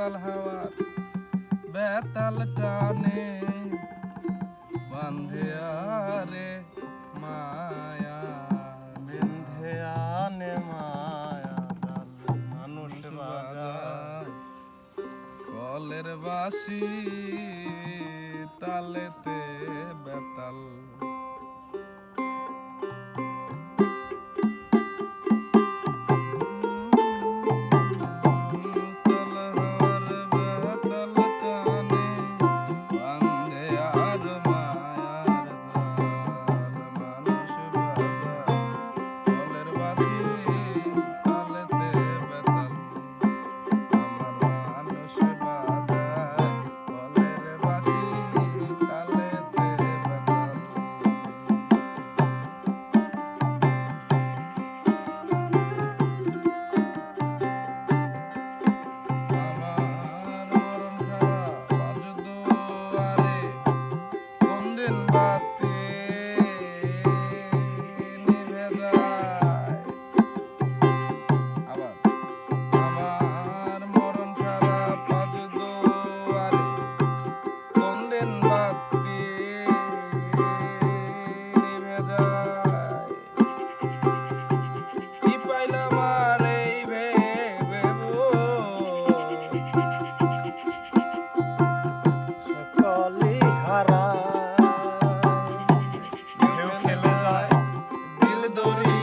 মাতাল হাওয়া বেতাল টানে বান্ধে আরে মায়া বেঁধে আনে মায়া মানুষ বাজায়। কলের বাসি তালেতে বেতাল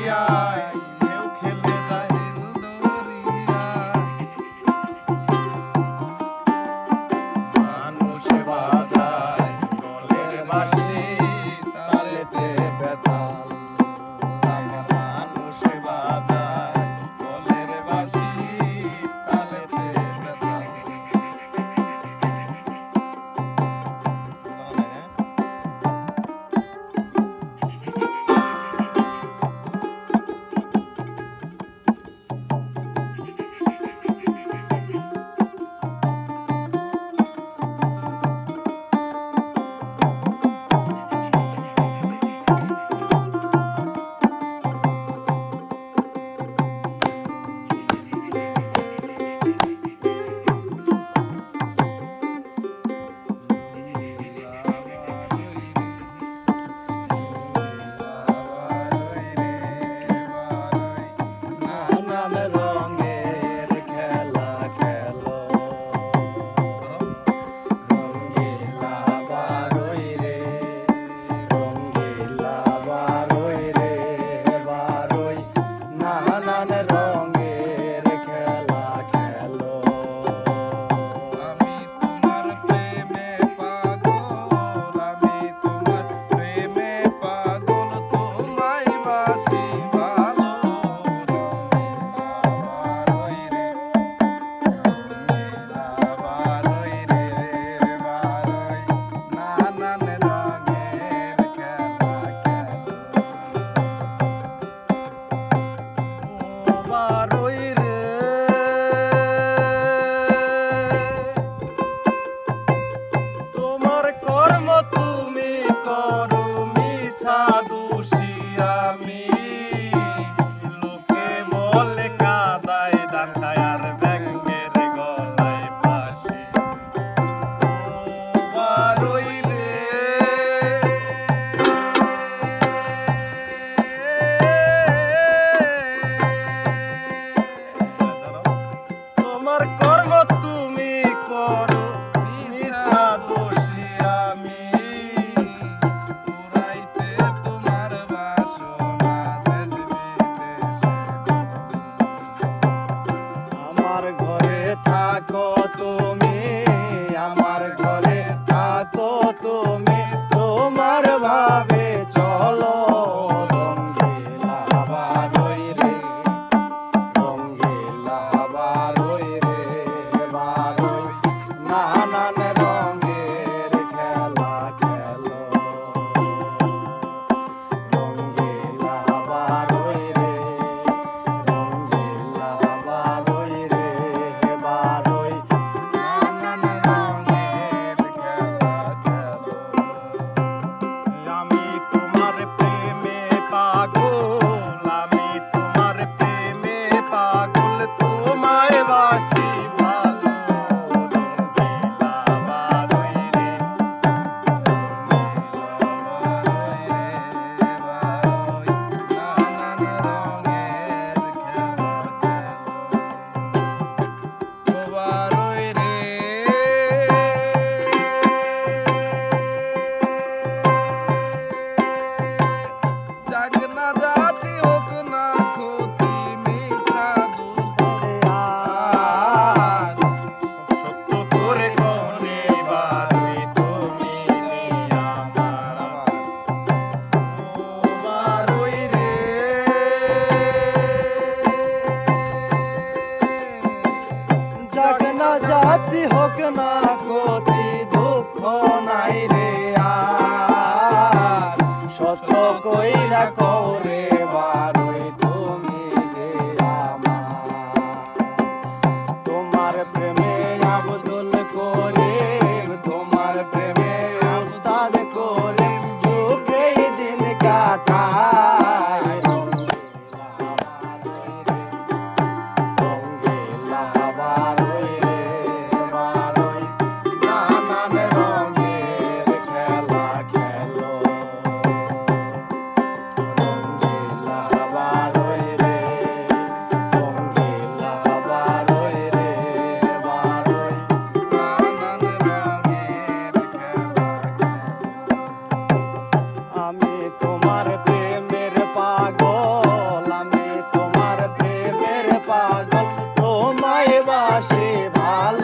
Yeah. না জাতি হোক না গতি দুঃখ নাই রে। আসে ভালো